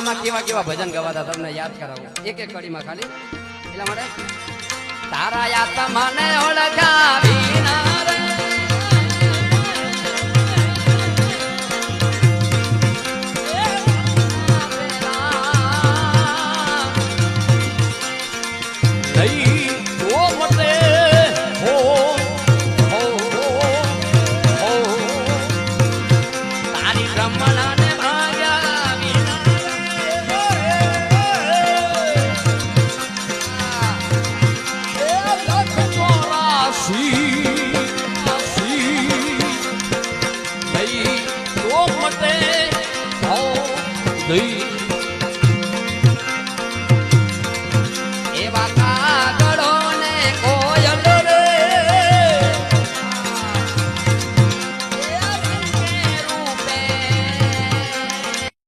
આમાં કેવા કેવા ભજન ગવાતા તમને યાદ કરાવું. એક એક કડીમાં ખાલી. એટલા માટે તારા યાદ મને ઓળખાવી ના રે. તારી બ્રહ્મણાને નહીં તો હો નહીં